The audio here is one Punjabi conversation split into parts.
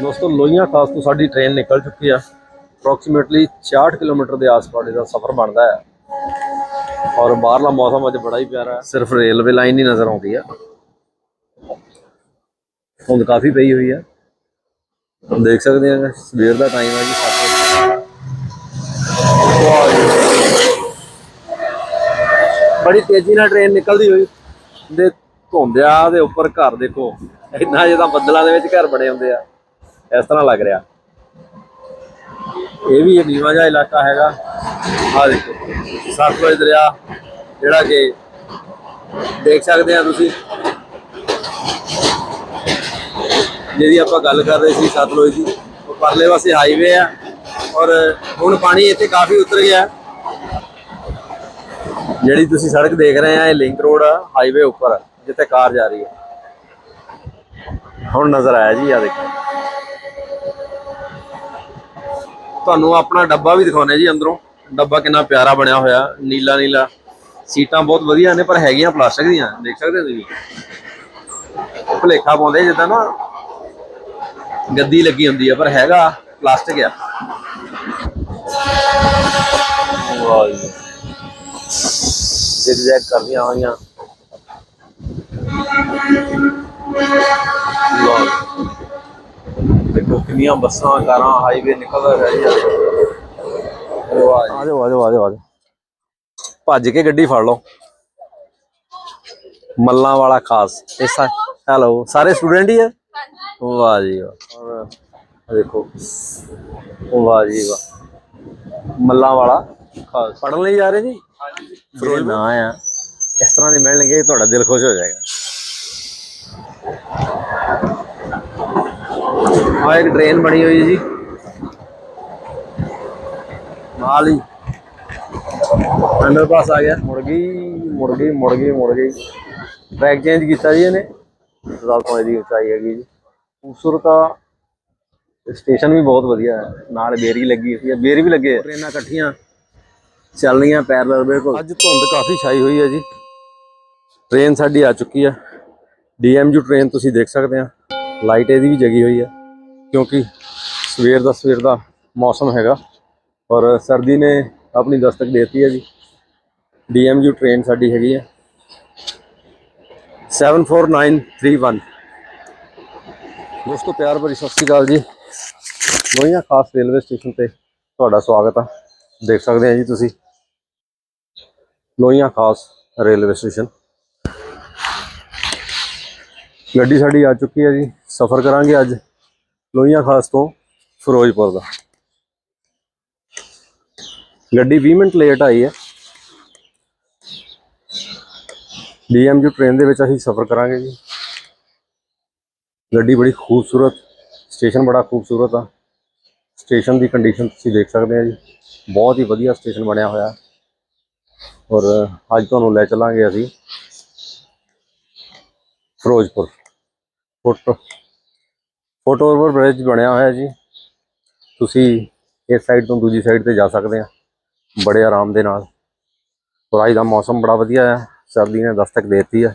ਦੋਸਤੋ, ਲੋਹੀਆਂ ਖਾਸ ਤੋਂ ਸਾਡੀ ਟ੍ਰੇਨ ਨਿਕਲ ਚੁੱਕੀ ਆ। ਅਪਰੋਕਸੀਮੇਟਲੀ 66 ਕਿਲੋਮੀਟਰ ਦੇ ਆਸ-ਪਾਸ ਇਹਦਾ ਸਫ਼ਰ ਬਣਦਾ ਹੈ ਔਰ ਬਾਹਰਲਾ ਮੌਸਮ ਅੱਜ ਬੜਾ ਹੀ ਪਿਆਰਾ ਹੈ ਸਿਰਫ ਰੇਲਵੇ ਲਾਈਨ ਹੀ ਨਜ਼ਰ ਆਉਂਦੀ ਆ। ਧੁੰਦ ਕਾਫੀ ਪਈ ਹੋਈ ਆ। ਦੇਖ ਸਕਦੇ ਆ, ਸਵੇਰ ਦਾ ਟਾਈਮ ਹੈ ਜੀ 7 ਬੜੀ ਤੇਜ਼ੀ ਨਾਲ ਟ੍ਰੇਨ ਨਿਕਲਦੀ ਹੋਈ। ਦੇ ਧੁੰਦਿਆ ਦੇ ਉੱਪਰ ਘਰ ਦੇਖੋ, ਇੰਨਾ ਜਿਹਾ ਬੱਦਲਾਂ ਦੇ ਵਿੱਚ ਘਰ ਬਣੇ ਹੁੰਦੇ ਆ। ਇਸ ਤਰ੍ਹਾਂ ਲੱਗ ਰਿਹਾ। ਇਹ ਵੀ ਇਹ ਨੀਵਾਂ ਜਿਹਾ ਇਲਾਕਾ ਹੈਗਾ। ਆ ਦੇਖੋ, ਸਤਲੁਜ ਦਰਿਆ, ਜਿਹੜਾ ਕਿ ਦੇਖ ਸਕਦੇ ਆ ਤੁਸੀਂ। ਜਿਹਦੀ ਆਪਾਂ ਗੱਲ ਕਰ ਰਹੇ ਸੀ ਸਤਲੁਜ ਦੀ। ਉਹ ਪਰਲੇ ਪਾਸੇ ਹਾਈਵੇ ਆ ਔਰ ਹੁਣ ਪਾਣੀ ਇੱਥੇ ਕਾਫੀ ਉਤਰ ਗਿਆ। ਜਿਹੜੀ ਤੁਸੀਂ ਸੜਕ ਦੇਖ ਰਹੇ ਆ, ਇਹ ਲਿੰਕ ਰੋਡ ਆ ਹਾਈਵੇ ਉੱਪਰ। ਜਿੱਥੇ ਕਾਰ ਜਾ ਰਹੀ ਹੈ। ਹੁਣ ਨਜ਼ਰ ਆਇਆ ਜੀ ਆ ਦੇਖੋ। ਤੁਹਾਨੂੰ ਆਪਣਾ ਡੱਬਾ ਵੀ ਦਿਖਾਉਣੇ ਜੀ ਅੰਦਰੋਂ। ਡੱਬਾ ਕਿੰਨਾ ਪਿਆਰਾ ਬਣਿਆ ਹੋਇਆ, ਨੀਲਾ ਨੀਲਾ। ਸੀਟਾਂ ਬਹੁਤ ਵਧੀਆ ਨੇ, ਪਰ ਹੈਗੀਆਂ ਪਲਾਸਟਿਕ ਦੀਆਂ, ਦੇਖ ਸਕਦੇ ਹੋ ਤੁਸੀਂ? ਭੁਲੇਖਾ ਪਾਉਂਦੇ ਜਿੱਦਾਂ ਨਾ, ਗੱਦੀ ਲੱਗੀ ਹੁੰਦੀ ਹੈ ਪਰ ਹੈਗਾ ਪਲਾਸਟਿਕ ਆ। ਵਾਹ ਜੀ। ਜ਼ਿਗਜ਼ੈਗ ਕਰਦੀਆਂ ਹੋਈਆਂ। ਦੇਖੋ ਕਿੰਨੀਆਂ ਬੱਸਾਂ ਕਾਰਾਂ ਹਾਈਵੇ ਨਿਕਲ ਰਹੇ ਆ। ਆ ਜਾਓ ਆ ਜਾਓ ਆ ਜਾਓ ਆ ਜਾਓ। ਭੱਜ ਕੇ ਗੱਡੀ ਫੜ ਲਓ। ਮੱਲਾਂ ਵਾਲਾ ਖਾਸ। ਇਸ ਹੈਲੋ ਸਾਰੇ ਸਟੂਡੈਂਟ ਹੀ ਹੈ ਵਾਹ ਜੀ ਵਾਹ। ਔਰ ਆਹ ਦੇਖੋ ਵਾਹ ਜੀ ਵਾਹ। ਮੱਲਾਂ ਵਾਲਾ ਖਾਸ। ਪੜਨ ਲਈ ਜਾ ਰਹੇ ਜੀ? ਫਿਰੋਜ਼ ਨਾ ਆ। ਇਸ ਤਰ੍ਹਾਂ ਦੇ ਮਿਲਣਗੇ ਤੁਹਾਡਾ ਦਿਲ ਖੁਸ਼ ਹੋ ਜਾਏਗਾ। ਆ ਇੱਕ ਟ੍ਰੇਨ ਬਣੀ ਹੋਈ ਹੈ ਜੀ ਨਾਲ ਹੀ ਅੰਡਰਪਾਸ ਆ ਗਿਆ ਮੁੜ ਗਈ ਮੁੜ ਗਈ ਮੁੜ ਗਈ ਮੁੜ ਗਈ ਟਰੈਕ ਚੇਂਜ ਕੀਤਾ ਜੀ ਇਹਨੇ ਦਸ ਤੋਂ ਇਹਦੀ ਉਚਾਈ ਹੈਗੀ ਜੀ ਖੂਬਸੂਰਤ ਆ ਸਟੇਸ਼ਨ ਵੀ ਬਹੁਤ ਵਧੀਆ ਹੈ ਨਾਲ ਬੇਰੀ ਲੱਗੀ ਹੋਈ ਹੈ ਬੇਰੀ ਵੀ ਲੱਗੇ ਆ। ਟ੍ਰੇਨਾਂ ਇਕੱਠੀਆਂ ਚੱਲ ਰਹੀਆਂ ਪੈਰਲਲ ਬਿਲਕੁਲ ਅੱਜ ਧੁੰਦ ਕਾਫੀ ਛਾਈ ਹੋਈ ਹੈ ਜੀ ਟ੍ਰੇਨ ਸਾਡੀ ਆ ਚੁੱਕੀ ਹੈ ਡੀਐਮਯੂ ਟ੍ਰੇਨ ਤੁਸੀਂ ਦੇਖ ਸਕਦੇ ਆ। ਲਾਈਟ ਇਹਦੀ ਵੀ ਜਗੀ ਹੋਈ ਹੈ ਕਿਉਂਕਿ ਸਵੇਰ ਦਾ ਸਵੇਰ ਦਾ ਮੌਸਮ ਹੈਗਾ। ਔਰ ਸਰਦੀ ਨੇ ਆਪਣੀ ਦਸਤਕ ਦੇਤੀ ਹੈ ਜੀ। ਡੀਐਮਯੂ ਟ੍ਰੇਨ ਸਾਡੀ ਹੈਗੀ ਹੈ 74931 ਦੋਸਤੋ, ਪਿਆਰ ਭਰੀ ਸਤਿ ਸ਼੍ਰੀ ਅਕਾਲ ਜੀ। ਲੋਹੀਆਂ ਖਾਸ ਰੇਲਵੇ ਸਟੇਸ਼ਨ ਤੇ ਤੁਹਾਡਾ ਸਵਾਗਤ ਆ। ਦੇਖ ਸਕਦੇ ਆ ਜੀ ਤੁਸੀਂ। ਲੋਹੀਆਂ ਖਾਸ ਰੇਲਵੇ ਸਟੇਸ਼ਨ। ਗੱਡੀ ਸਾਡੀ ਆ ਚੁੱਕੀ ਹੈ ਜੀ। ਸਫ਼ਰ ਕਰਾਂਗੇ ਅੱਜ ਲੋਹੀਆਂ ਖਾਸ ਤੋਂ ਫਿਰੋਜ਼ਪੁਰ ਦਾ। ਗੱਡੀ 20 ਮਿੰਟ ਲੇਟ ਆਈ ਹੈ। ਡੀਐਮਯੂ ਟ੍ਰੇਨ ਦੇ ਵਿੱਚ ਅਸੀਂ ਸਫ਼ਰ ਕਰਾਂਗੇ ਜੀ। ਗੱਡੀ ਬੜੀ ਖੂਬਸੂਰਤ ਸਟੇਸ਼ਨ ਬੜਾ ਖੂਬਸੂਰਤ ਆ। ਸਟੇਸ਼ਨ ਦੀ ਕੰਡੀਸ਼ਨ ਤੁਸੀਂ ਦੇਖ ਸਕਦੇ ਆ ਜੀ। ਬਹੁਤ ਹੀ ਵਧੀਆ ਸਟੇਸ਼ਨ ਬਣਿਆ ਹੋਇਆ। ਔਰ ਅੱਜ ਤੁਹਾਨੂੰ ਲੈ ਚੱਲਾਂਗੇ ਅਸੀਂ Firozpur. Photo. Photo over bridge ਬਣਿਆ ਹੋਇਆ ਜੀ। ਤੁਸੀਂ ਇਸ ਸਾਈਡ ਤੋਂ ਦੂਜੀ ਸਾਈਡ ਤੇ ਜਾ ਸਕਦੇ ਆ। ਬੜੇ ਆਰਾਮ ਦੇ ਨਾਲ। ਔਰ ਅੱਜ ਦਾ ਮੌਸਮ ਬੜਾ ਵਧੀਆ ਹੈ ਸਰਦੀ ਨੇ ਦਸਤਕ ਦੇ ਦਿੱਤੀ ਹੈ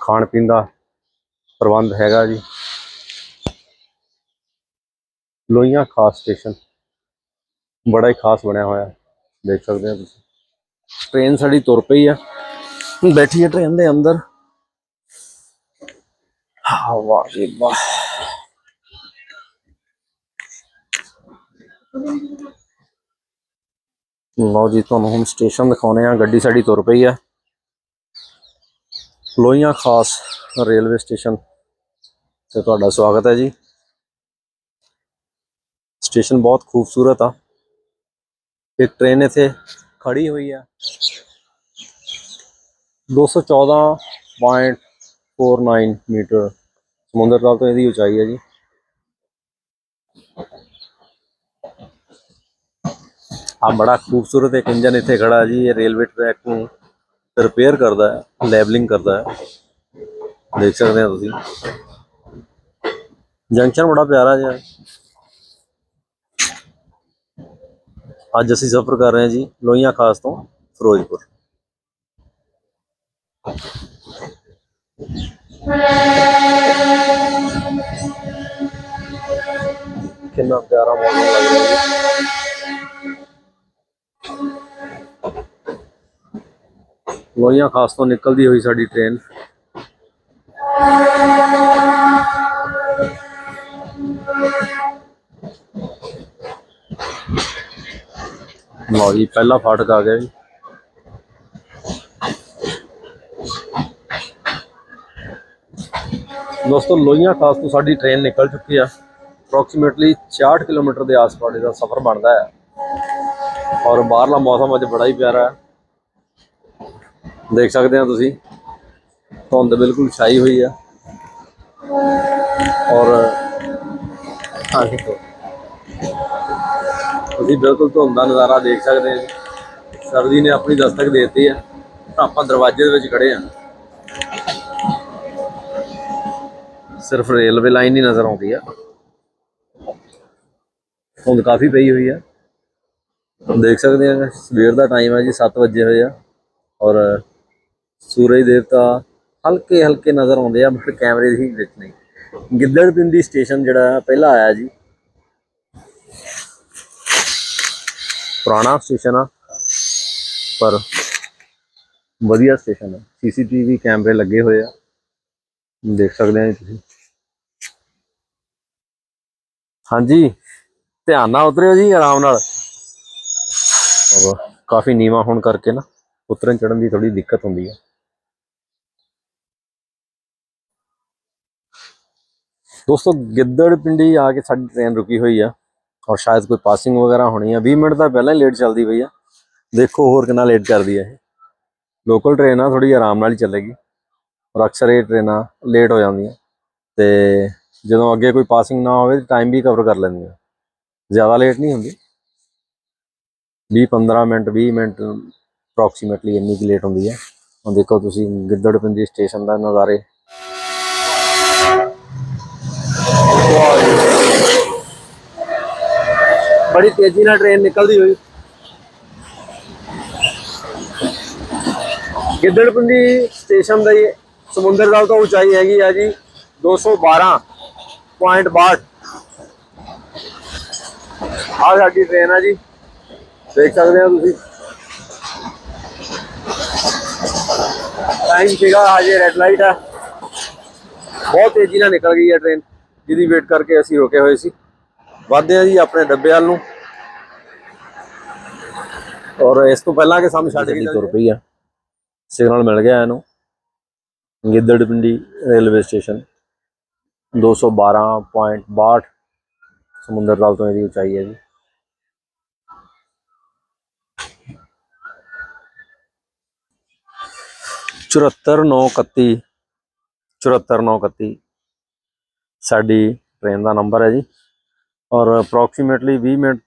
ਖਾਣ ਪੀਣ ਦਾ ਪ੍ਰਬੰਧ ਹੈਗਾ ਜੀ। ਲੋਹੀਆਂ ਖਾਸ ਸਟੇਸ਼ਨ ਬੜਾ ਹੀ ਖਾਸ ਬਣਿਆ ਹੋਇਆ। ਦੇਖ ਸਕਦੇ ਹੋ ਤੁਸੀਂ। ਟ੍ਰੇਨ ਸਾਡੀ ਤੁਰ ਪਈ ਆ। ਬੈਠੀ ਹੈ ਟ੍ਰੇਨ ਦੇ ਅੰਦਰ। ਹਾਂ ਵਾਹ ਜੀ ਵਾਹ ਲਓ ਜੀ, ਤੁਹਾਨੂੰ ਹੁਣ ਸਟੇਸ਼ਨ ਦਿਖਾਉਨੇ ਆ, ਗੱਡੀ ਸਾਡੀ ਤੁਰ ਪਈ ਆ। ਲੋਹੀਆਂ ਖਾਸ ਰੇਲਵੇ ਸਟੇਸ਼ਨ ਤੇ ਤੁਹਾਡਾ ਸਵਾਗਤ ਹੈ ਜੀ। ਸਟੇਸ਼ਨ ਬਹੁਤ ਖੂਬਸੂਰਤ ਆ। ਇੱਕ ਟ੍ਰੇਨ ਇੱਥੇ ਖੜੀ ਹੋਈ ਆ। 214.49 ਮੀਟਰ ਸਮੁੰਦਰ ਤਲ ਤੋਂ ਇਹਦੀ ਉਚਾਈ ਹੈ ਜੀ। ਆ ਬੜਾ ਖੂਬਸੂਰਤ ਇੱਕ ਇੰਜਨ ਇੱਥੇ ਖੜਾ ਜੀ, ਇਹ ਰੇਲਵੇ ਟਰੈਕ ਨੂੰ ਰਿਪੇਅਰ ਕਰਦਾ ਹੈ ਲੈਵਲਿੰਗ ਕਰਦਾ ਹੈ। ਦੇਖ ਸਕਦੇ ਹੋ ਤੁਸੀਂ। ਜੰਕਸ਼ਨ ਬੜਾ ਪਿਆਰਾ ਜਿਹਾ ਅੱਜ ਅਸੀਂ ਸਫ਼ਰ ਕਰ ਰਹੇ ਹਾਂ ਜੀ ਲੋਹੀਆਂ ਖਾਸ ਤੋਂ ਫਿਰੋਜ਼ਪੁਰ। ਕਿੰਨਾ ਪਿਆਰਾ ਮੌਸਮ ਲੱਗ ਰਿਹਾ ਹੈ। ਲੋਹੀਆਂ ਖਾਸ ਤੋਂ ਨਿਕਲਦੀ ਹੋਈ ਸਾਡੀ ਟ੍ਰੇਨ ਲਓ ਜੀ, ਪਹਿਲਾ ਫਾਟਕ ਆ ਗਿਆ ਜੀ। ਦੋਸਤੋ, ਲੋਹੀਆਂ ਖਾਸ ਤੋਂ ਸਾਡੀ ਟ੍ਰੇਨ ਨਿਕਲ ਚੁੱਕੀ ਆ। ਅਪਰੋਕਸੀਮੇਟਲੀ 66 ਕਿਲੋਮੀਟਰ ਦੇ ਆਸ-ਪਾਸ ਦਾ ਸਫ਼ਰ ਬਣਦਾ ਹੈ ਔਰ ਬਾਹਰਲਾ ਮੌਸਮ ਅੱਜ ਬੜਾ ਹੀ ਪਿਆਰਾ ਹੈ ਦੇਖ ਸਕਦੇ ਹੋ ਤੁਸੀਂ, ਧੁੰਦ ਬਿਲਕੁਲ ਛਾਈ ਹੋਈ ਆ। ਔਰ ਆਹ ਦੇਖੋ ਤੁਸੀਂ ਬਿਲਕੁਲ ਧੁੰਦ ਦਾ ਨਜ਼ਾਰਾ ਦੇਖ ਸਕਦੇ ਹੋ ਸਰਦੀ ਨੇ ਆਪਣੀ ਦਸਤਕ ਦੇ ਦਿੱਤੀ ਆ। ਆਪਾਂ ਦਰਵਾਜ਼ੇ ਦੇ ਵਿੱਚ ਖੜੇ ਆ। ਸਿਰਫ ਰੇਲਵੇ ਲਾਈਨ ਹੀ ਨਜ਼ਰ ਆਉਂਦੀ ਆ। ਧੁੰਦ ਕਾਫੀ ਪਈ ਹੋਈ ਆ। ਦੇਖ ਸਕਦੇ ਆ, ਸਵੇਰ ਦਾ ਟਾਈਮ ਹੈ ਜੀ 7 ਵਜੇ ਹੋਏ ਆ। ਔਰ ਸੂਰਜ ਦੇਵਤਾ ਹਲਕੇ ਹਲਕੇ ਨਜ਼ਰ ਆਉਂਦੇ ਆ, ਬਟ ਕੈਮਰੇ ਦੀ ਵਿੱਚ ਨਹੀਂ। ਗਿੱਦੜਪਿੰਡੀ ਸਟੇਸ਼ਨ ਜਿਹੜਾ ਪਹਿਲਾਂ ਆਇਆ ਜੀ। ਪੁਰਾਣਾ ਸਟੇਸ਼ਨ ਆ, ਪਰ ਵਧੀਆ ਸਟੇਸ਼ਨ ਆ। ਸੀਸੀਟੀਵੀ ਕੈਮਰੇ ਲੱਗੇ ਹੋਏ ਆ। ਦੇਖ ਸਕਦੇ ਆ ਜੀ ਤੁਸੀਂ। ਹਾਂਜੀ। ਧਿਆਨ ਨਾਲ ਉਤਰਿਓ ਜੀ, ਆਰਾਮ ਨਾਲ। ਔਰ ਕਾਫੀ ਨੀਵਾ ਹੋਣ ਕਰਕੇ ਨਾ ਉਤਰਨ ਚੜਨ ਦੀ ਥੋੜੀ ਦਿੱਕਤ ਹੁੰਦੀ ਹੈ ਦੋਸਤੋ, ਗਿੱਦੜ ਪਿੰਡੀ ਆ ਕੇ ਸਾਡੀ ਟ੍ਰੇਨ ਰੁਕੀ ਹੋਈ ਆ ਔਰ ਸ਼ਾਇਦ ਕੋਈ ਪਾਸਿੰਗ ਵਗੈਰਾ ਹੋਣੀ ਆ। 20 ਮਿੰਟ ਤਾਂ ਪਹਿਲਾਂ ਹੀ ਲੇਟ ਚੱਲਦੀ ਪਈ ਆ। ਦੇਖੋ ਹੋਰ ਕਿੰਨਾ ਲੇਟ ਕਰਦੀ ਆ ਇਹ। ਲੋਕਲ ਟ੍ਰੇਨ ਆ ਥੋੜੀ ਆਰਾਮ ਨਾਲ ਹੀ ਚੱਲੇਗੀ। ਔਰ ਅਕਸਰ ਇਹ ਟ੍ਰੇਨਾਂ ਲੇਟ ਹੋ ਜਾਂਦੀਆਂ। ਤੇ ਜਦੋਂ ਅੱਗੇ ਕੋਈ ਪਾਸਿੰਗ ਨਾ ਹੋਵੇ ਟਾਈਮ ਵੀ ਕਵਰ ਕਰ ਲੈਂਦੀਆਂ ਜ਼ਿਆਦਾ ਲੇਟ ਨਹੀਂ ਹੁੰਦੀ। 20 15 ਮਿੰਟ 20 ਮਿੰਟ ਅਪਰੋਕਸੀਮੇਟਲੀ ਇੰਨੀ ਕੁ ਲੇਟ ਹੁੰਦੀ ਹੈ ਹੁਣ ਦੇਖੋ ਤੁਸੀਂ ਗਿੱਦੜਪਿੰਡੀ ਸਟੇਸ਼ਨ ਦਾ ਨਜ਼ਾਰੇ। ਬੜੀ ਤੇਜ਼ੀ ਨਾਲ ਟ੍ਰੇਨ ਨਿਕਲਦੀ ਹੋਈ। ਗਿੱਦੜਪਿੰਡੀ ਸਟੇਸ਼ਨ ਦਾ ਇਹ ਸਮੁੰਦਰ ਤਲ ਤੋਂ ਉਚਾਈ ਹੈਗੀ ਆ ਜੀ 212.62 ਆ ਸਾਡੀ ਟ੍ਰੇਨ ਆ ਜੀ। ਦੇਖ ਸਕਦੇ ਹੋ ਤੁਸੀਂ। ਟਾਈਮ ਸੀਗਾ ਹਜੇ ਰੈੱਡ ਲਾਈਟ ਆ। ਬਹੁਤ ਤੇਜ਼ੀ ਨਾਲ ਨਿਕਲ ਗਈ ਹੈ ਟ੍ਰੇਨ ਜਿਹਦੀ ਵੇਟ ਕਰਕੇ ਅਸੀਂ ਰੁਕੇ ਹੋਏ ਸੀ। ਵੱਧਦੇ ਆ ਜੀ ਆਪਣੇ ਡੱਬੇ ਵੱਲ ਨੂੰ। ਔਰ ਇਸ ਤੋਂ ਪਹਿਲਾਂ ਕਿ ਸਾਨੂੰ ਛੱਡ ਕੇ ਤੁਰ ਪਈ ਆ। ਸਿਗਨਲ ਮਿਲ ਗਿਆ ਇਹਨੂੰ। Gidderpindi railway station. 212.62 ਸਮੁੰਦਰ ਤਲ ਤੋਂ ਇਹਦੀ ਉਚਾਈ ਹੈ ਜੀ। ਚੁਹੱਤਰ ਨੌ ਇਕੱਤੀ, ਚੁਹੱਤਰ ਨੌ ਇਕੱਤੀ ਸਾਡੀ ਟ੍ਰੇਨ ਦਾ ਨੰਬਰ ਹੈ ਜੀ। ਔਰ ਅਪਰੋਕਸੀਮੇਟਲੀ 20 ਮਿੰਟ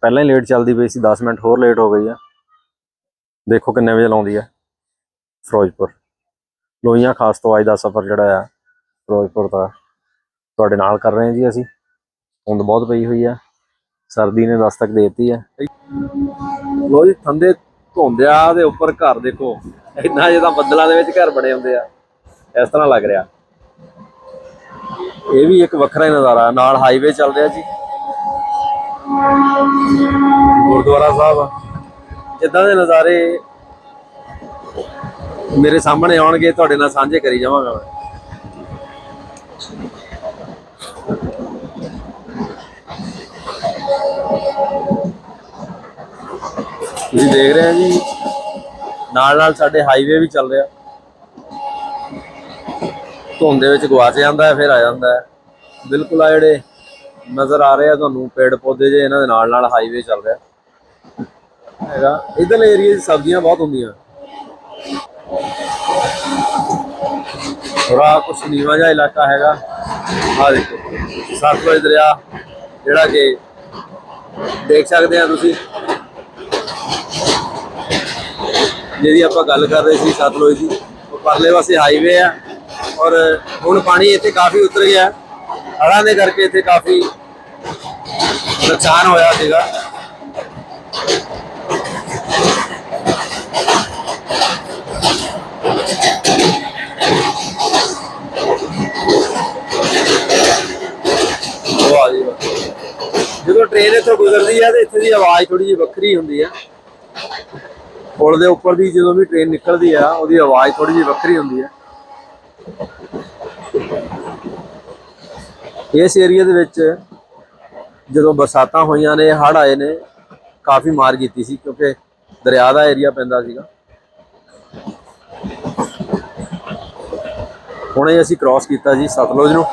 ਪਹਿਲਾਂ ਹੀ ਲੇਟ ਚੱਲਦੀ ਪਈ ਸੀ 10 ਮਿੰਟ ਹੋਰ ਲੇਟ ਹੋ ਗਈ ਆ ਦੇਖੋ ਕਿੰਨੇ ਵਜੇ ਲਾਉਂਦੀ ਆ ਫਿਰੋਜ਼ਪੁਰ। ਲੋਹੀਆਂ ਖਾਸ ਤੋਂ ਅੱਜ ਦਾ ਸਫ਼ਰ ਜਿਹੜਾ ਆ, ਫਿਰੋਜ਼ਪੁਰ ਦਾ। ਤੁਹਾਡੇ ਨਾਲ ਕਰ ਰਹੇ ਹਾਂ ਜੀ ਅਸੀਂ। ਧੁੰਦ ਬਹੁਤ ਪਈ ਹੋਈ ਆ। ਸਰਦੀ ਨੇ ਦਸਤਕ ਦੇ ਦਿੱਤੀ ਆ। ਲੋ ਜੀ ਠੰਡੇ ਧੁੰਦਿਆ ਦੇ ਉੱਪਰ ਘਰ ਦੇਖੋ। ਇੰਨਾ ਜਿਹਾ ਬੱਦਲਾਂ ਦੇ ਵਿੱਚ ਘਰ ਬਣੇ ਹੁੰਦੇ ਆ। ਇਸ ਤਰ੍ਹਾਂ ਲੱਗ ਰਿਹਾ। ਇਹ ਵੀ ਇੱਕ ਵੱਖਰਾ ਹੀ ਨਜ਼ਾਰਾ। ਨਾਲ ਹਾਈਵੇ ਚੱਲ ਰਿਹਾ ਜੀ। ਗੁਰਦੁਆਰਾ ਸਾਹਿਬ ਇਦਾਂ ਦੇ ਨਜ਼ਾਰੇ ਮੇਰੇ ਸਾਹਮਣੇ ਆਉਣਗੇ, ਤੁਹਾਡੇ ਨਾਲ ਸਾਂਝੇ ਕਰੀ ਜਾਵਾਂਗਾ ਮੈਂ। ਤੁਸੀਂ ਦੇਖ ਰਹੇ ਹੋ ਜੀ? ਨਾਲ ਨਾਲ ਸਾਡੇ ਹਾਈਵੇ ਵੀ ਚੱਲ ਰਿਹਾ। ਧੁੰਦ ਦੇ ਵਿੱਚ ਗਵਾਚ ਜਾਂਦਾ ਹੈ, ਫਿਰ ਆ ਜਾਂਦਾ ਹੈ। ਬਿਲਕੁਲ ਆ ਜਿਹੜੇ ਨਜ਼ਰ ਆ ਰਹੇ ਆ ਤੁਹਾਨੂੰ, ਪੇੜ ਪੌਦੇ ਜੇ ਇਹਨਾਂ ਦੇ ਨਾਲ ਨਾਲ ਹਾਈਵੇ ਚੱਲ ਰਿਹਾ। ਹੈਗਾ। ਇਧਰਲੇ ਏਰੀਏ 'ਚ ਸਬਜ਼ੀਆਂ ਬਹੁਤ ਹੁੰਦੀਆਂ। ਥੋੜਾ ਕੁਛ ਨੀਵਾਂ ਜਿਹਾ ਇਲਾਕਾ ਹੈਗਾ। ਆ ਦੇਖੋ, ਸਤਲੁਜ ਦਰਿਆ, ਜਿਹੜਾ ਕਿ ਦੇਖ ਸਕਦੇ ਆ ਤੁਸੀਂ। ਜਿਹਦੀ ਆਪਾਂ ਗੱਲ ਕਰ ਰਹੇ ਸੀ, ਸਤਲੁਜ ਦੀ, ਉਹ ਪਰਲੇ ਪਾਸੇ ਹਾਈਵੇ ਆ ਔਰ ਹੁਣ ਪਾਣੀ ਇੱਥੇ ਕਾਫੀ ਉਤਰ ਗਿਆ। ਹੜਾਂ ਦੇ ਕਰਕੇ ਇੱਥੇ ਕਾਫੀ ਨੁਕਸਾਨ ਹੋਇਆ ਸੀਗਾ। ਜਦੋਂ ਟ੍ਰੇਨ ਇੱਥੋਂ ਗੁਜ਼ਰਦੀ ਹੈ ਤੇ ਇੱਥੇ ਦੀ ਆਵਾਜ਼ ਥੋੜੀ ਜਿਹੀ ਵੱਖਰੀ ਹੁੰਦੀ ਹੈ ਪੁਲ ਦੇ ਉੱਪਰ ਦੀ ਜਦੋਂ ਵੀ ਟ੍ਰੇਨ ਨਿਕਲਦੀ ਆ, ਉਹਦੀ ਆਵਾਜ਼ ਥੋੜੀ ਜਿਹੀ ਵੱਖਰੀ ਹੁੰਦੀ ਹੈ ਇਸ ਏਰੀਆ ਦੇ ਵਿੱਚ ਜਦੋਂ ਬਰਸਾਤਾਂ ਹੋਈਆਂ ਨੇ, ਹੜ੍ਹ ਆਏ ਨੇ, ਕਾਫੀ ਮਾਰ ਕੀਤੀ ਸੀ, ਕਿਉਂਕਿ ਦਰਿਆ ਦਾ ਏਰੀਆ ਪੈਂਦਾ ਸੀਗਾ। ਹੁਣੇ ਅਸੀਂ ਕ੍ਰਾਸ ਕੀਤਾ ਜੀ ਸਤਲੁਜ ਨੂੰ।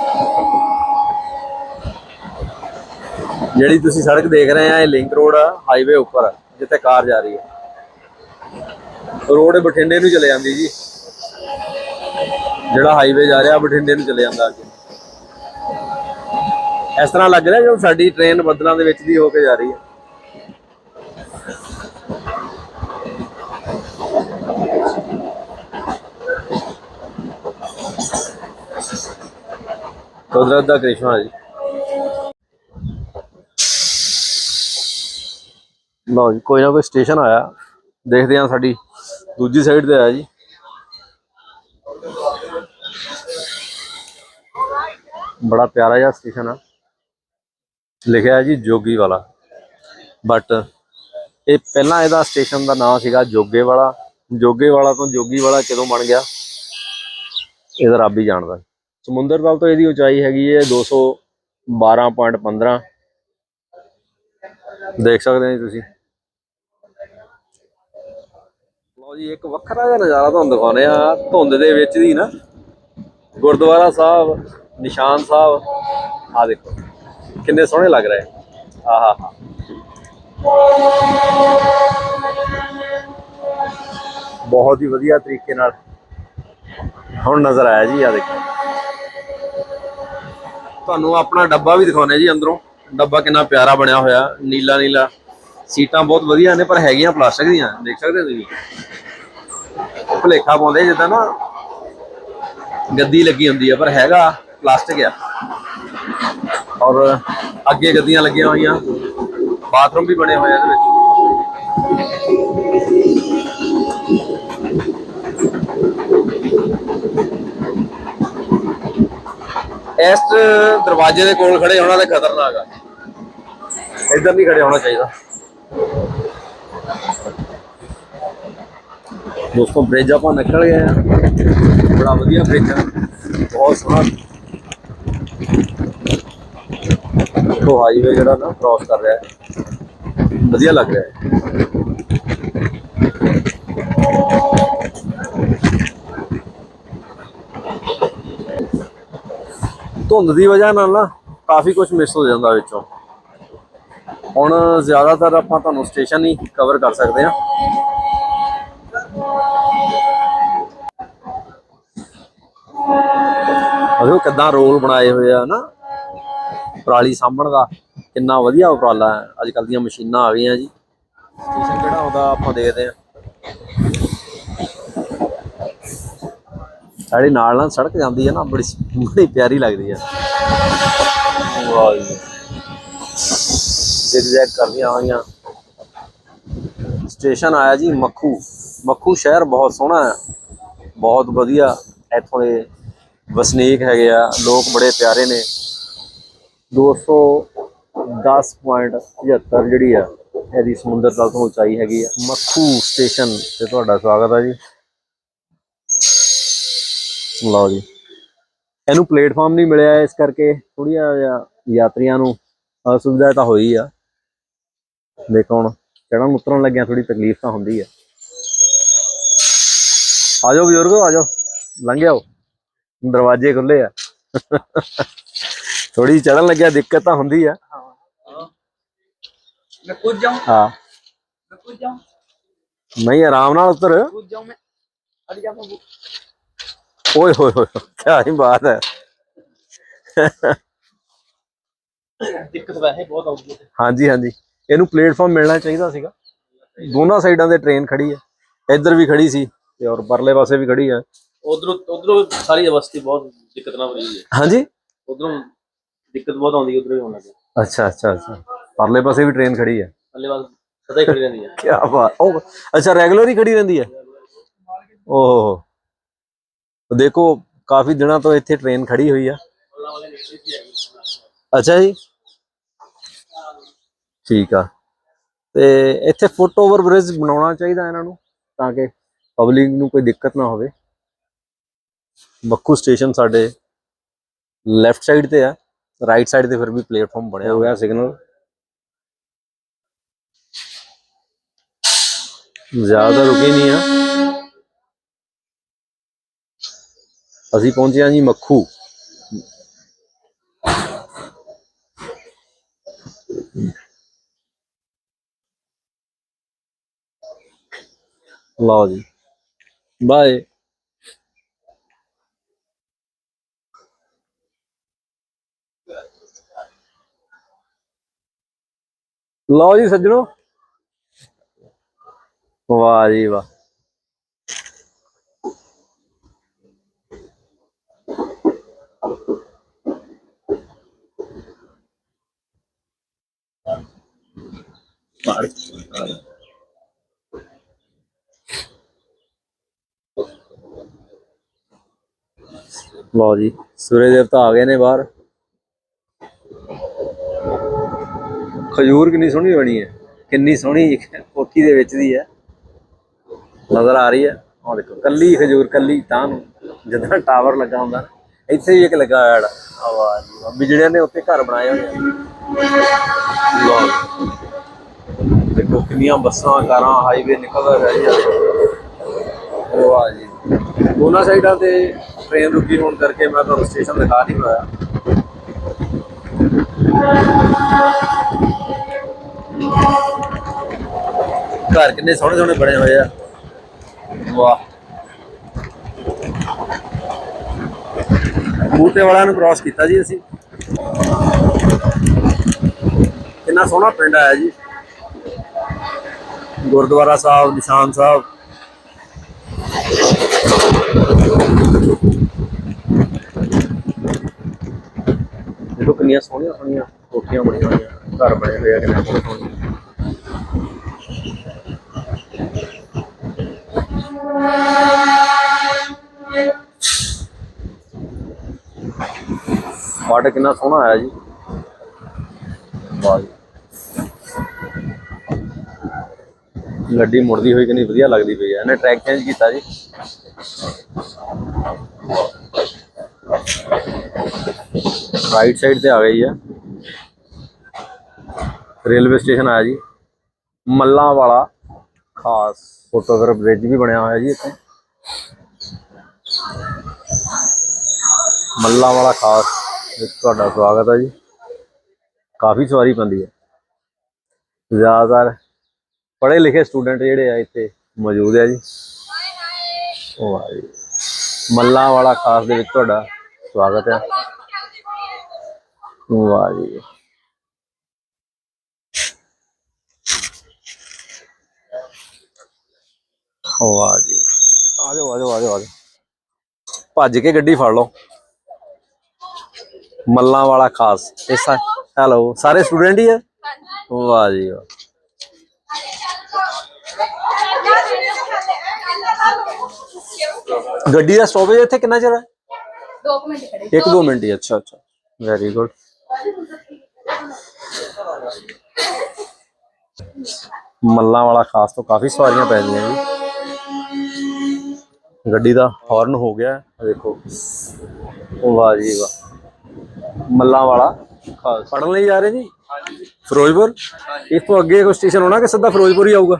ਜਿਹੜੀ ਤੁਸੀਂ ਸੜਕ ਦੇਖ ਰਹੇ ਆ, ਇਹ ਲਿੰਕ ਰੋਡ ਆ ਹਾਈਵੇ ਉੱਪਰ, ਜਿੱਥੇ ਕਾਰ ਜਾ ਰਹੀ ਹੈ ਰੋਡ ਬਠਿੰਡੇ ਨੂੰ ਚਲੇ ਜਾਂਦੀ ਜੀ। ਜਿਹੜਾ ਹਾਈਵੇ ਜਾ ਰਿਹਾ, ਬਠਿੰਡੇ ਨੂੰ ਚਲੇ ਜਾਂਦਾ ਅੱਗੇ। ਇਸ ਤਰ੍ਹਾਂ ਲੱਗ ਰਿਹਾ ਜਿਵੇਂ ਸਾਡੀ ਟ੍ਰੇਨ ਬੱਦਲਾਂ ਦੇ ਵਿੱਚ ਦੀ ਹੋ ਕੇ ਜਾ ਰਹੀ ਹੈ। ਕੁਦਰਤ ਦਾ ਕ੍ਰਿਸ਼ਮਾ ਜੀ। ਲਓ ਜੀ, ਕੋਈ ਨਾ ਕੋਈ ਸਟੇਸ਼ਨ ਆਇਆ। ਦੇਖਦੇ ਆ ਸਾਡੀ ਦੂਜੀ ਸਾਈਡ ਤੇ ਆਇਆ ਜੀ। ਬੜਾ ਪਿਆਰਾ ਜਿਹਾ ਸਟੇਸ਼ਨ ਆ। ਲਿਖਿਆ ਹੈ ਜੀ ਜੋਗੀ ਵਾਲਾ। ਬਟ ਇਹ ਪਹਿਲਾਂ ਇਹਦਾ ਸਟੇਸ਼ਨ ਦਾ ਨਾਮ ਸੀਗਾ ਜੋਗੇ ਵਾਲਾ। ਜੋਗੇ ਵਾਲਾ ਤੋਂ ਜੋਗੀ ਵਾਲਾ ਕਦੋਂ ਬਣ ਗਿਆ? ਇਹਦਾ ਰੱਬ ਹੀ ਜਾਣਦਾ। ਸਮੁੰਦਰ ਤਲ ਤੋਂ ਇਹਦੀ ਉਚਾਈ ਹੈਗੀ ਹੈ 212.15 ਦੇਖ ਸਕਦੇ ਹੋ ਜੀ ਤੁਸੀਂ। ਲਓ ਜੀ, ਇੱਕ ਵੱਖਰਾ ਜਿਹਾ ਨਜ਼ਾਰਾ ਤੁਹਾਨੂੰ ਦਿਖਾਉਂਦੇ ਆ ਧੁੰਦ ਦੇ ਵਿੱਚ ਦੀ ਨਾ, ਗੁਰਦੁਆਰਾ ਸਾਹਿਬ, ਨਿਸ਼ਾਨ ਸਾਹਿਬ ਆ ਦੇਖੋ, ਕਿੰਨੇ ਸੋਹਣੇ ਲੱਗ ਰਹੇ। ਆਹਾ ਹਾ ਬਹੁਤ ਹੀ ਵਧੀਆ ਤਰੀਕੇ ਨਾਲ ਹੁਣ ਨਜ਼ਰ ਆਇਆ ਜੀ ਆ ਦੇਖੋ। ਤੁਹਾਨੂੰ ਆਪਣਾ ਡੱਬਾ ਵੀ ਦਿਖਾਉਣੇ ਜੀ ਅੰਦਰੋਂ। ਡੱਬਾ ਕਿੰਨਾ ਪਿਆਰਾ ਬਣਿਆ ਹੋਇਆ ਨੀਲਾ ਨੀਲਾ ਸੀਟਾਂ ਬਹੁਤ ਵਧੀਆ ਨੇ, ਪਰ ਹੈਗੀਆਂ ਪਲਾਸਟਿਕ ਦੀਆਂ, ਦੇਖ ਸਕਦੇ ਹੋ ਤੁਸੀਂ? ਭੁਲੇਖਾ ਪਾਉਂਦੇ ਜਿੱਦਾਂ ਨਾ, ਗੱਦੀ ਲੱਗੀ ਹੁੰਦੀ ਆ, ਪਰ ਹੈਗਾ ਪਲਾਸਟਿਕ ਆ। ਔਰ ਅੱਗੇ ਗੱਦੀਆਂ ਲੱਗੀਆਂ ਹੋਈਆਂ, ਬਾਥਰੂਮ ਵੀ ਬਣੇ ਹੋਏ ਆ ਇਹਦੇ ਵਿੱਚ। ਇਸ ਦਰਵਾਜ਼ੇ ਦੇ ਕੋਲ ਖੜੇ ਹੋਣਾ ਤੇ ਖਤਰਨਾਕ ਆ। ਇੱਧਰ ਨਹੀਂ ਖੜੇ ਹੋਣਾ ਚਾਹੀਦਾ। ਦੋਸਤੋ ਬ੍ਰਿਜ ਆਪਾਂ ਨਿਕਲ ਗਏ ਆ ਬੜਾ ਵਧੀਆ ਬ੍ਰਿਜ ਆ। ਬਹੁਤ ਸੋਹਣਾ। ਦੇਖੋ ਹਾਈਵੇ ਜਿਹੜਾ ਨਾ ਕ੍ਰਾਸ ਕਰ ਰਿਹਾ ਹੈ। ਵਧੀਆ ਲੱਗ ਰਿਹਾ ਹੈ। ਧੁੰਦ ਦੀ ਵਜ੍ਹਾ ਨਾਲ ਨਾ ਕਾਫੀ ਕੁਝ ਮਿਸ ਹੋ ਜਾਂਦਾ ਵਿੱਚੋਂ। ਹੁਣ ਜ਼ਿਆਦਾਤਰ ਆਪਾਂ ਤੁਹਾਨੂੰ ਸਟੇਸ਼ਨ ਹੀ ਕਵਰ ਕਰ ਸਕਦੇ ਹਾਂ। ਅਜੋ ਕਿਦਾਂ ਰੋਲ ਬਣਾਏ ਹੋਏ ਆ ਨਾ। ਪਰਾਲੀ ਸਾਂਭਣ ਦਾ ਕਿੰਨਾ ਵਧੀਆ ਉਪਰਾਲਾ ਹੈ। ਅੱਜ ਕੱਲ ਦੀਆਂ ਮਸ਼ੀਨਾਂ ਆ ਗਈਆਂ ਜੀ। ਸਟੇਸ਼ਨ ਕਿਹੜਾ ਹੁੰਦਾ ਆਪਾਂ ਦੇਖਦੇ ਹਾਂ। ਸਾਡੇ ਨਾਲ ਨਾਲ ਸੜਕ ਜਾਂਦੀ ਹੈ ਨਾ, ਬੜੀ ਬੜੀ ਪਿਆਰੀ ਲੱਗਦੀ ਹੈ। ਵਾਹ ਜੀ। ਜ਼ਿਗਜ਼ੈਗ ਕਰਦੀਆਂ ਹੋਈਆਂ। ਸਟੇਸ਼ਨ ਆਇਆ ਜੀ ਮੱਖੂ। ਮੱਖੂ ਸ਼ਹਿਰ ਬਹੁਤ ਸੋਹਣਾ ਹੈ। ਬਹੁਤ ਵਧੀਆ। ਇੱਥੋਂ ਦੇ ਵਸਨੀਕ ਹੈਗੇ ਆ। ਲੋਕ ਬੜੇ ਪਿਆਰੇ ਨੇ। 210.75 ਜਿਹੜੀ ਆ, ਇਹਦੀ ਸਮੁੰਦਰ ਤਲ ਤੋਂ ਉਚਾਈ ਹੈਗੀ ਆ। ਮੱਖੂ ਸਟੇਸ਼ਨ ਤੇ ਤੁਹਾਡਾ ਸਵਾਗਤ ਆ ਜੀ। ਲਓ ਜੀ। ਇਹਨੂੰ ਪਲੇਟਫਾਰਮ ਨਹੀਂ ਮਿਲਿਆ ਇਸ ਕਰਕੇ ਥੋੜੀਆਂ ਯਾਤਰੀਆਂ ਨੂੰ ਅਸੁਵਿਧਾ ਤਾਂ ਹੋਈ ਆ। ਦੇਖੋ ਹੁਣ ਚੜਨ ਉਤਰਨ ਲੱਗਿਆ ਥੋੜੀ ਤਕਲੀਫ ਤਾਂ ਹੁੰਦੀ ਹੈ ਆ। ਜਾਓ ਬਜ਼ੁਰਗੋ ਆ ਜਾਓ ਲੰਘ ਆਓ ਦਰਵਾਜ਼ੇ ਖੁੱਲੇ ਆ। ਥੋੜੀ ਚੜਨ ਲੱਗਿਆ ਦਿੱਕਤ ਤਾਂ ਹੁੰਦੀ ਆ। ਮੈਂ ਕੁੱਝ ਜਾਉਂ ਹਾਂ। ਮੈਂ ਕੁੱਝ ਜਾਉਂ ਨਹੀਂ ਆਰਾਮ ਨਾਲ ਉਤਰ। ਕੁੱਝ ਜਾਉਂ ਮੈਂ ਅੜੀ ਜਾ ਬਾਬੂ। ਓਏ ਹੋਏ ਹੋਏ ਕੀ ਬਾਤ ਹੈ। ਦਿੱਕਤ ਵੈਸੇ ਬਹੁਤ ਆਉਂਦੀ ਹੈ ਹਾਂਜੀ ਹਾਂਜੀ। ਇਹਨੂੰ ਪਲੇਟਫਾਰਮ ਮਿਲਣਾ ਚਾਹੀਦਾ ਸੀਗਾ। ਦੋਨਾਂ ਸਾਈਡਾਂ ਦੇ ਟ੍ਰੇਨ ਖੜੀ ਹੈ। ਇੱਧਰ ਵੀ ਖੜੀ ਸੀ ਤੇ ਔਰ ਪਰਲੇ ਪਾਸੇ ਵੀ ਖੜੀ ਹੈ। ਉਧਰੋਂ ਉਧਰੋਂ ਸਾਰੀ ਅਵਸਥੀ ਬਹੁਤ ਦਿੱਕਤ ਨਾਲ ਰਹੀ ਹੈ। ਹਾਂਜੀ? ਉਧਰੋਂ ਦਿੱਕਤ ਬਹੁਤ ਆਉਂਦੀ ਉਧਰੋਂ ਹੀ ਹੋਣ ਲੱਗੀ ਅੱਛਾ ਅੱਛਾ ਅੱਛਾ। ਪਰਲੇ ਪਾਸੇ ਵੀ ਟ੍ਰੇਨ ਖੜੀ ਹੈ। ਪਰਲੇ ਪਾਸੇ ਸਦਾ ਹੀ ਖੜੀ ਰਹਿੰਦੀ ਹੈ। ਕੀ ਬਾਤ। ਉਹ ਅੱਛਾ ਰੈਗੂਲਰ ਹੀ ਖੜੀ ਰਹਿੰਦੀ ਹੈ? ਓਹ। ਦੇਖੋ ਕਾਫੀ ਦਿਨਾਂ ਤੋਂ ਇੱਥੇ ਟ੍ਰੇਨ ਖੜੀ ਹੋਈ ਆ। ਅੱਛਾ ਜੀ। ਠੀਕ ਆ। ਤੇ ਇੱਥੇ ਫੁੱਟ ਓਵਰ ਬ੍ਰਿਜ ਬਣਾਉਣਾ ਚਾਹੀਦਾ ਇਹਨਾਂ ਨੂੰ, ਤਾਂ ਕਿ ਪਬਲਿਕ ਨੂੰ ਕੋਈ ਦਿੱਕਤ ਨਾ ਹੋਵੇ। ਮੱਖੂ ਸਟੇਸ਼ਨ ਸਾਡੇ ਲੈਫਟ ਸਾਈਡ ਤੇ ਆ ਰਾਈਟ ਸਾਈਡ ਤੇ ਫਿਰ ਵੀ ਪਲੇਟਫਾਰਮ ਬਣਿਆ ਹੋਇਆ ਸਿਗਨਲ ਜ਼ਿਆਦਾ ਰੁਕੇ ਨਹੀਂ ਆ। ਅਸੀਂ ਪਹੁੰਚੇ ਹਾਂ ਜੀ ਮੱਖੂ। ਲਓ ਜੀ ਬਾਏ ਲਓ ਜੀ ਸੱਜਣੋ ਵਾਹ ਜੀ ਵਾਹ ਲਓ ਜੀ ਸੂਰਜ ਦੇਵਤਾ ਆ ਗਏ ਨੇ ਬਾਹਰ। ਖਜੂਰ ਕਿੰਨੀ ਸੋਹਣੀ ਬਣੀ ਹੈ। ਕਿੰਨੀ ਸੋਹਣੀ ਕੋਠੀ ਦੇ ਵਿੱਚ ਦੀ ਹੈ। ਨਜ਼ਰ ਆ ਰਹੀ ਹੈ। ਆਹ ਦੇਖੋ, ਕੱਲੀ ਖਜੂਰ, ਕੱਲੀ ਤਾਂ ਜਿੱਦਾਂ ਟਾਵਰ ਲੱਗਾ ਹੁੰਦਾ। ਇੱਥੇ ਵੀ ਇੱਕ ਲੱਗਾ ਹੋਇਆ ਆਵਾਜ਼ ਬਿਜੜਿਆਂ ਨੇ ਉੱਤੇ ਘਰ ਬਣਾਏ ਹੋਏ ਆ। ਦੇਖੋ, ਕਿੰਨੀਆਂ ਬੱਸਾਂ, ਕਾਰਾਂ ਹਾਈਵੇ ਨਿਕਲਦਾ ਰਹੀ ਆ ਵਾਹ ਜੀ। ਦੋਨਾਂ ਸਾਈਡਾਂ ਤੇ ਟ੍ਰੇਨ ਰੁਕੀ ਹੋਣ ਕਰਕੇ ਮੈਂ ਤੁਹਾਨੂੰ ਸਟੇਸ਼ਨ ਦਿਖਾ ਨਹੀਂ ਪਾਇਆ। ਘਰ ਕਿੰਨੇ ਸੋਹਣੇ ਸੋਹਣੇ ਬਣੇ ਹੋਏ ਆ। ਵਾਹ। ਬੂਟੇ ਵਾਲਿਆਂ ਨੂੰ ਕ੍ਰਾਸ ਕੀਤਾ ਜੀ ਅਸੀਂ। ਕਿੰਨਾ ਸੋਹਣਾ ਪਿੰਡ ਆਇਆ ਜੀ। ਗੁਰਦੁਆਰਾ ਸਾਹਿਬ, ਨਿਸ਼ਾਨ ਸਾਹਿਬ ਦੇਖੋ ਕਿੰਨੀਆਂ ਸੋਹਣੀਆਂ ਸੋਹਣੀਆਂ ਕੋਠੀਆਂ ਬਣੀਆਂ ਹੋਈਆਂ, ਘਰ ਬਣੇ ਹੋਏ ਆ ਕਿੰਨੇ ਸੋਹਣੇ ਸੋਹਣੇ। ਵਾਟਰ ਕਿੰਨਾ ਸੋਹਣਾ ਆਇਆ ਜੀ। ਵਾਹ ਗੱਡੀ ਮੁੜਦੀ ਹੋਈ ਕਿੰਨੀ ਵਧੀਆ ਲੱਗਦੀ ਪਈ ਹੈ ਇਹਨੇ ਟਰੈਕ ਚੇਂਜ ਕੀਤਾ ਜੀ। ਰਾਈਟ ਸਾਈਡ ਤੇ ਆ ਗਈ ਆ। ਰੇਲਵੇ ਸਟੇਸ਼ਨ ਆਇਆ ਜੀ। ਮੱਲਾਂ ਵਾਲਾ ਖਾਸ ਫੋਟੋਗ੍ਰਾਫ ਬ੍ਰਿਜ ਵੀ ਬਣਿਆ ਹੋਇਆ ਜੀ ਇੱਥੇ। ਮੱਲਾਂ ਵਾਲਾ ਖਾਸ ਵਿੱਚ ਤੁਹਾਡਾ ਸਵਾਗਤ ਹੈ ਜੀ। ਕਾਫੀ ਸਵਾਰੀ ਪੈਂਦੀ ਹੈ ਜ਼ਿਆਦਾਤਰ ਪੜ੍ਹੇ ਲਿਖੇ ਸਟੂਡੈਂਟ ਜਿਹੜੇ ਆ ਇੱਥੇ ਮੌਜੂਦ ਆ ਜੀ। ਉਹ ਆ ਜੀ। ਮੱਲਾਂ ਵਾਲਾ ਖਾਸ ਦੇ ਵਿੱਚ ਤੁਹਾਡਾ ਸਵਾਗਤ ਹੈ ਵਾਹ ਜੀ ਵਾਹ ਜੀ ਆ ਜਾਓ ਆ ਜਾਓ ਆ ਜਾਓ ਆ ਜਾਓ ਭੱਜ ਕੇ ਗੱਡੀ ਫੜ ਲਓ ਮੱਲਾਂ ਵਾਲਾ ਖਾਸ ਇਹ ਸਾ ਹੈਲੋ ਸਾਰੇ ਸਟੂਡੈਂਟ ਹੀ ਹੈ ਵਾਹ ਜੀ ਵਾਹ ਗੱਡੀ ਦਾ ਸਟਾਪੇਜ ਇੱਥੇ ਕਿੰਨਾ ਚਿਰ ਹੈ ਦੋ ਕੁ ਮਿੰਟ ਖੜੇ। ਇੱਕ ਦੋ ਮਿੰਟ ਹੀ ਅੱਛਾ ਅੱਛਾ। ਵੈਰੀ ਗੁੱਡ ਮੱਲਾਂ ਵਾਲਾ ਖਾਸ ਤੋਂ ਕਾਫੀ ਸਵਾਰੀਆਂ ਪੈਂਦੀਆਂ ਜੀ। ਗੱਡੀ ਦਾ ਹਾਰਨ ਹੋ ਗਿਆ ਦੇਖੋ। ਵਾਹ ਜੀ ਵਾਹ। ਮੱਲਾਂ ਵਾਲਾ ਖਾਸ। ਪੜਨ ਲਈ ਜਾ ਰਹੇ ਜੀ? ਫਿਰੋਜ਼ਪੁਰ? ਇਸ ਤੋਂ ਅੱਗੇ ਕੋਈ ਸਟੇਸ਼ਨ ਹੋਣਾ ਕਿ ਸਿੱਧਾ ਫਿਰੋਜ਼ਪੁਰ ਹੀ ਆਊਗਾ?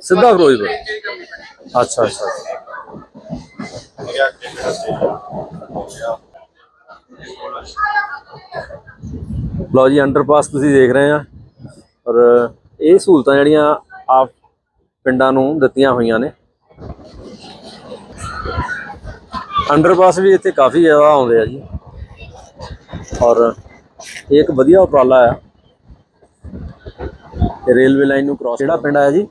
ਸਿੱਧਾ ਫਿਰੋਜ਼ਪੁਰ। ਅੱਛਾ ਅੱਛਾ। ਅੱਛਾ। ਲਓ ਜੀ ਅੰਡਰਪਾਸ ਤੁਸੀਂ ਦੇਖ ਰਹੇ ਆ। ਔਰ ਇਹ ਸਹੂਲਤਾਂ ਜਿਹੜੀਆਂ ਆਪ ਪਿੰਡਾਂ ਨੂੰ ਦਿੱਤੀਆਂ ਹੋਈਆਂ ਨੇ। ਅੰਡਰਪਾਸ ਵੀ ਇੱਥੇ ਕਾਫੀ ਜ਼ਿਆਦਾ ਆਉਂਦੇ ਆ ਜੀ। ਔਰ ਇਹ ਇੱਕ ਵਧੀਆ ਉਪਰਾਲਾ ਆ। ਰੇਲਵੇ ਲਾਈਨ ਨੂੰ ਕ੍ਰਾਸ ਜਿਹੜਾ ਪਿੰਡ ਆਇਆ ਜੀ।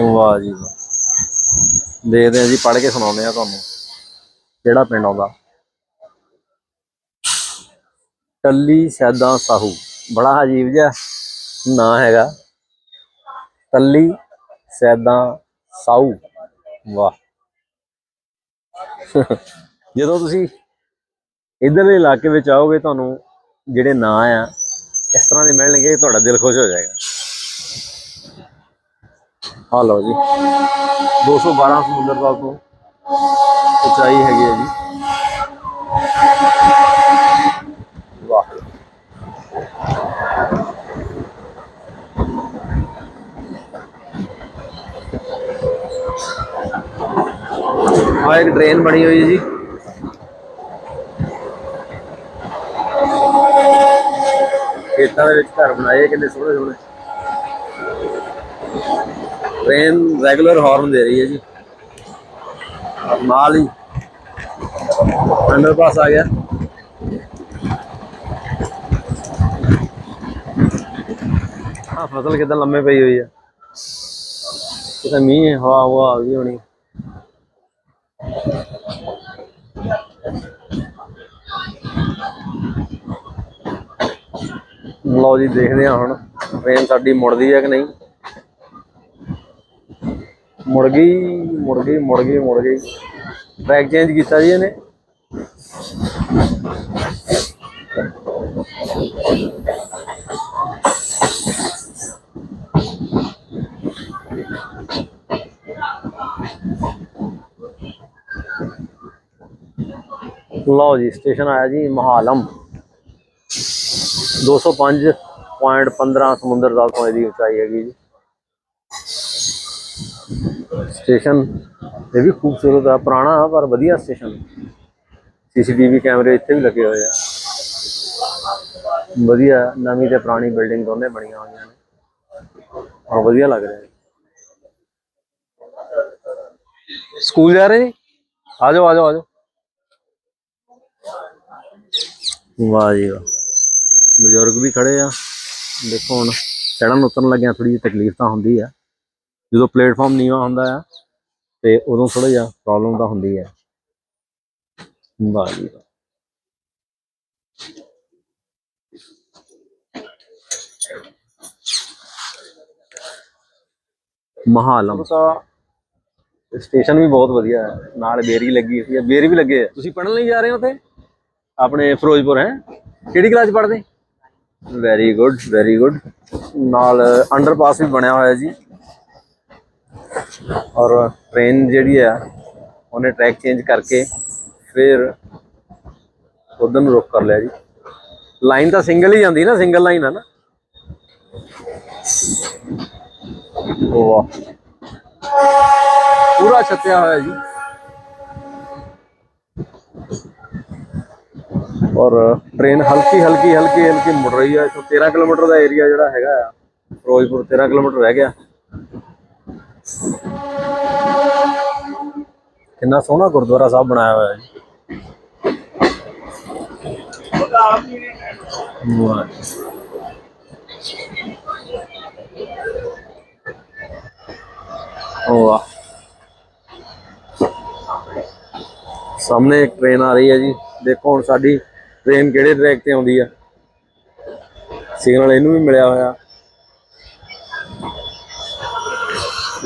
ਵਾਹ ਜੀ ਵਾਹ। ਦੇਖਦੇ ਆ ਜੀ, ਪੜ੍ਹ ਕੇ ਸੁਣਾਉਂਦੇ ਆ ਤੁਹਾਨੂੰ। ਕਿਹੜਾ ਪਿੰਡ ਆਉਂਦਾ? ਟੱਲੀ ਸੈਦਾ ਸਾਹੂ। ਬੜਾ ਅਜੀਬ ਜਿਹਾ ਨਾਂ ਹੈਗਾ। ਟੱਲੀ ਸੈਦਾ ਸਾਹੂ। ਵਾਹ। ਜਦੋਂ ਤੁਸੀਂ ਇਧਰਲੇ ਇਲਾਕੇ ਵਿੱਚ ਆਓਗੇ, ਤੁਹਾਨੂੰ ਜਿਹੜੇ ਨਾਂ ਆ, ਇਸ ਤਰ੍ਹਾਂ ਦੇ ਮਿਲਣਗੇ, ਤੁਹਾਡਾ ਦਿਲ ਖੁਸ਼ ਹੋ ਜਾਏਗਾ। ਆ ਲਓ ਜੀ। 212 ਸਮੁੰਦਰ ਤਲ ਤੋਂ ਉਚਾਈ ਹੈਗੀ ਹੈ ਜੀ। ਵਾਹ। ਆ ਇੱਕ ਟ੍ਰੇਨ ਬਣੀ ਹੋਈ ਹੈ ਜੀ। ਖੇਤਾਂ ਦੇ ਵਿੱਚ ਘਰ ਬਣਾਏ ਕਿੰਨੇ ਸੋਹਣੇ ਸੋਹਣੇ ਟ੍ਰੇਨ ਰੈਗੂਲਰ ਹਾਰਨ ਦੇ ਰਹੀ ਹੈ ਜੀ। ਨਾਲ ਹੀ ਅੰਡਰਪਾਸ ਆ ਗਿਆ। ਆ ਫਸਲ ਕਿਦਾਂ ਲੰਮੇ ਪਈ ਹੋਈ ਆ? ਕਿਤੇ ਮੀਂਹ, ਹਵਾ ਹਵਾ ਆ ਗਈ ਹੋਣੀ। ਲਓ ਜੀ, ਦੇਖਦੇ ਹਾਂ ਹੁਣ ਟ੍ਰੇਨ ਸਾਡੀ ਮੁੜਦੀ ਹੈ ਕਿ ਨਹੀਂ। ਮੁੜ ਗਈ ਮੁੜ ਗਈ ਮੁੜ ਗਈ ਮੁੜ ਗਈ। ਟਰੈਕ ਚੇਂਜ ਕੀਤਾ ਜੀ ਇਹਨੇ। ਲਓ ਜੀ ਸਟੇਸ਼ਨ ਆਇਆ ਜੀ ਮਹਾਲਮ। 205.15 ਸਮੁੰਦਰ ਤਲ ਤੋਂ ਇਹਦੀ ਉਚਾਈ ਹੈਗੀ ਜੀ। ਸਟੇਸ਼ਨ, ਇਹ ਵੀ ਖੂਬਸੂਰਤ ਆ, ਪੁਰਾਣਾ ਆ, ਪਰ ਵਧੀਆ ਸਟੇਸ਼ਨ। ਸੀਸੀਟੀਵੀ ਕੈਮਰੇ ਇੱਥੇ ਵੀ ਲੱਗੇ ਹੋਏ ਆ। ਵਧੀਆ, ਨਵੀਂ ਤੇ ਪੁਰਾਣੀ ਬਿਲਡਿੰਗ ਦੋਨੇ ਬਣੀਆਂ ਹੋਈਆਂ ਨੇ। ਔਰ ਵਧੀਆ ਲੱਗ ਰਿਹਾ ਸਕੂਲ ਜਾ ਰਹੇ? ਜੀ ਆ ਜਾਓ ਆ ਜਾਓ ਆ ਜਾਓ ਵਾਹ ਜੀ ਵਾਹ। ਬਜ਼ੁਰਗ ਵੀ ਖੜੇ ਆ। ਦੇਖੋ ਹੁਣ ਚੜਨ ਉਤਰਨ ਲੱਗਿਆ ਥੋੜੀ ਜਿਹੀ ਤਕਲੀਫ ਤਾਂ ਹੁੰਦੀ ਆ। ਜਦੋਂ ਪਲੇਟਫਾਰਮ ਨੀਵਾ ਹੁੰਦਾ ਆ ਤੇ ਉਦੋਂ ਥੋੜਾ ਜਿਹਾ ਪ੍ਰੋਬਲਮ ਤਾਂ ਹੁੰਦੀ ਹੈ। ਵਾਹ ਜੀ ਮਹਾਲਮ ਸਟੇਸ਼ਨ ਵੀ ਬਹੁਤ ਵਧੀਆ ਹੈ। ਨਾਲ ਬੇਰੀ ਲੱਗੀ ਹੋਈ ਹੈ। ਬੇਰੀ ਵੀ ਲੱਗੇ ਆ ਤੁਸੀਂ ਪੜਨ ਲਈ ਜਾ ਰਹੇ ਹੋ ਤੇ ਆਪਣੇ ਫਿਰੋਜ਼ਪੁਰ ਹੈ। ਕਿਹੜੀ ਕਲਾਸ ਪੜ੍ਹਦੇ? ਵੈਰੀ ਗੁੱਡ ਵੈਰੀ ਗੁੱਡ ਨਾਲ ਅੰਡਰਪਾਸ ਵੀ ਬਣਿਆ ਹੋਇਆ ਜੀ। ਔਰ ਟ੍ਰੇਨ ਜਿਹੜੀ ਆ, ਉਹਨੇ ਟਰੈਕ ਚੇਂਜ ਕਰਕੇ ਫਿਰ ਉਧਰ ਨੂੰ ਰੁਕ ਕਰ ਲਿਆ ਜੀ। ਲਾਈਨ ਤਾਂ ਸਿੰਗਲ ਹੀ ਜਾਂਦੀ ਨਾ ਸਿੰਗਲ ਲਾਈਨ ਆ ਨਾ। ਵਾਹ ਪੂਰਾ ਛੱਤਿਆ ਹੋਇਆ ਜੀ। ਔਰ ਟ੍ਰੇਨ ਹਲਕੀ ਹਲਕੀ ਹਲਕੀ ਹਲਕੀ ਮੁੜ ਰਹੀ ਹੈ ਇੱਥੋਂ 13 ਕਿਲੋਮੀਟਰ ਦਾ ਏਰੀਆ ਜਿਹੜਾ ਹੈਗਾ ਆ, ਫਿਰੋਜ਼ਪੁਰ 13 ਕਿਲੋਮੀਟਰ ਰਹਿ ਗਿਆ। ਕਿੰਨਾ ਸੋਹਣਾ ਗੁਰਦੁਆਰਾ ਸਾਹਿਬ ਬਣਾਇਆ ਹੋਇਆ ਜੀ। ਵਾਹ। ਸਾਹਮਣੇ ਇੱਕ ਟ੍ਰੇਨ ਆ ਰਹੀ ਹੈ ਜੀ। ਦੇਖੋ ਹੁਣ ਸਾਡੀ ਟ੍ਰੇਨ ਕਿਹੜੇ ਟਰੈਕ ਤੇ ਆਉਂਦੀ ਆ। ਸਿਗਨਲ ਇਹਨੂੰ ਵੀ ਮਿਲਿਆ ਹੋਇਆ।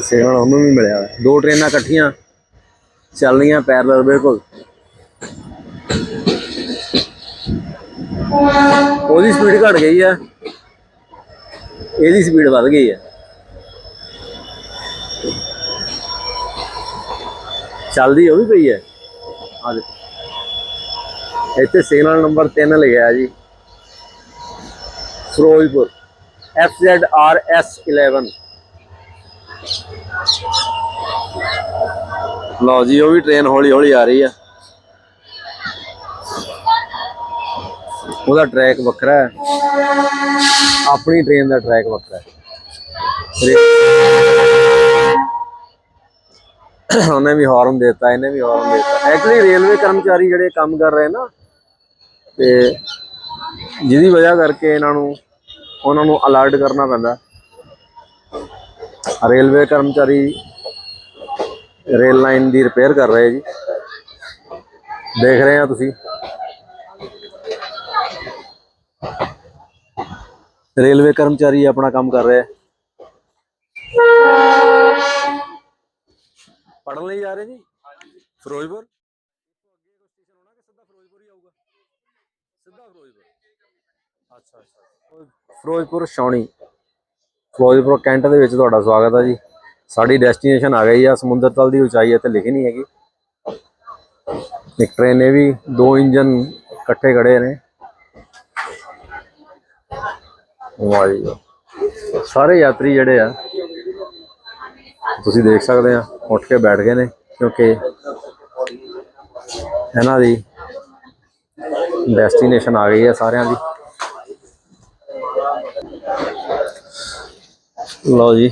ਸਿਗਨਲ ਉਹਨੂੰ ਵੀ ਮਿਲਿਆ। ਦੋ ਟ੍ਰੇਨਾਂ ਇਕੱਠੀਆਂ ਚੱਲਣੀਆਂ ਰਹੀਆਂ ਪੈਰਲਲ ਬਿਲਕੁਲ। ਉਹਦੀ ਸਪੀਡ ਘਟ ਗਈ ਆ। ਇਹਦੀ ਸਪੀਡ ਵੱਧ ਗਈ ਆ। ਚੱਲਦੀ ਉਹ ਵੀ ਪਈ ਹੈ ਆ ਦੇਖੋ। ਇੱਥੇ ਸਿਗਨਲ ਨੰਬਰ 3 ਲਿਖਿਆ ਜੀ। ਫਿਰੋਜ਼ਪੁਰ। FZRS11 ਲਓ ਜੀ, ਉਹ ਵੀ ਟ੍ਰੇਨ ਹੌਲੀ ਹੌਲੀ ਆ ਰਹੀ ਆ। ਉਹਦਾ ਟਰੈਕ ਵੱਖਰਾ ਹੈ। ਆਪਣੀ ਟ੍ਰੇਨ ਦਾ ਟਰੈਕ ਵੱਖਰਾ ਹੈ। ਉਹਨੇ ਵੀ ਹਾਰਨ ਦਿੱਤਾ, ਇਹਨੇ ਵੀ ਹਾਰਨ ਦਿੱਤਾ। ਐਕਚੁਅਲੀ ਰੇਲਵੇ ਕਰਮਚਾਰੀ ਜਿਹੜੇ ਕੰਮ ਕਰ ਰਹੇ ਨਾ, ਤੇ ਜਿਹਦੀ ਵਜ੍ਹਾ ਕਰਕੇ ਇਹਨਾਂ ਨੂੰ, ਉਹਨਾਂ ਨੂੰ ਅਲਰਟ ਕਰਨਾ ਪੈਂਦਾ। ਰੇਲਵੇ ਕਰਮਚਾਰੀ ਰੇਲ ਲਾਈਨ ਦੀ ਰਿਪੇਅਰ ਕਰ ਰਹੇ ਜੀ। ਦੇਖ ਰਹੇ ਆ ਤੁਸੀਂ। ਰੇਲਵੇ ਕਰਮਚਾਰੀ ਆਪਣਾ ਕੰਮ ਕਰ ਰਹੇ ਪੜਨ ਲਈ ਜਾ ਰਹੇ ਜੀ? ਫਿਰੋਜ਼ਪੁਰ? ਸਿੱਧਾ ਫਿਰੋਜ਼ਪੁਰ ਹੀ ਆਊਗਾ ਸਿੱਧਾ ਫਿਰੋਜ਼ਪੁਰ ਅੱਛਾ ਅੱਛਾ। ਫਿਰੋਜ਼ਪੁਰ ਛਾਉਣੀ ਫਿਰੋਜ਼ਪੁਰ ਕੈਂਟ ਦੇ ਵਿੱਚ ਤੁਹਾਡਾ ਸਵਾਗਤ ਹੈ ਜੀ। ਸਾਡੀ ਡੈਸਟੀਨੇਸ਼ਨ ਆ ਗਈ ਆ, ਸਮੁੰਦਰ ਤਲ ਦੀ ਉਚਾਈ ਇੱਥੇ ਲਿਖੀ ਨਹੀਂ ਹੈਗੀ। ਇੱਕ ਟ੍ਰੇਨ ਨੇ ਵੀ ਦੋ ਇੰਜਨ ਇਕੱਠੇ ਖੜੇ ਨੇ। ਵਾਹ। ਸਾਰੇ ਯਾਤਰੀ ਜਿਹੜੇ ਆ, ਤੁਸੀਂ ਦੇਖ ਸਕਦੇ ਆ, ਉੱਠ ਕੇ ਬੈਠ ਗਏ ਨੇ, ਕਿਉਂਕਿ ਇਹਨਾਂ ਦੀ ਡੈਸਟੀਨੇਸ਼ਨ ਆ ਗਈ ਹੈ ਸਾਰਿਆਂ ਦੀ। ਲਓ ਜੀ,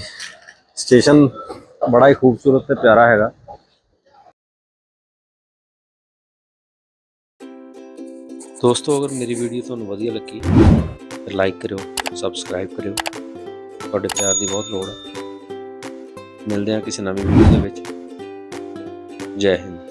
ਸਟੇਸ਼ਨ ਬੜਾ ਹੀ ਖੂਬਸੂਰਤ ਤੇ ਪਿਆਰਾ ਹੈਗਾ। ਦੋਸਤੋ, ਅਗਰ ਮੇਰੀ ਵੀਡੀਓ ਤੁਹਾਨੂੰ ਵਧੀਆ ਲੱਗੀ ਤਾਂ ਲਾਈਕ ਕਰਿਓ ਸਬਸਕ੍ਰਾਈਬ ਕਰਿਓ। ਤੁਹਾਡੇ ਪਿਆਰ ਦੀ ਬਹੁਤ ਲੋੜ ਹੈ ਮਿਲਦੇ ਹਾਂ ਕਿਸੇ ਨਵੀਂ ਵੀਡੀਓ ਦੇ ਵਿੱਚ। ਜੈ ਹਿੰਦ।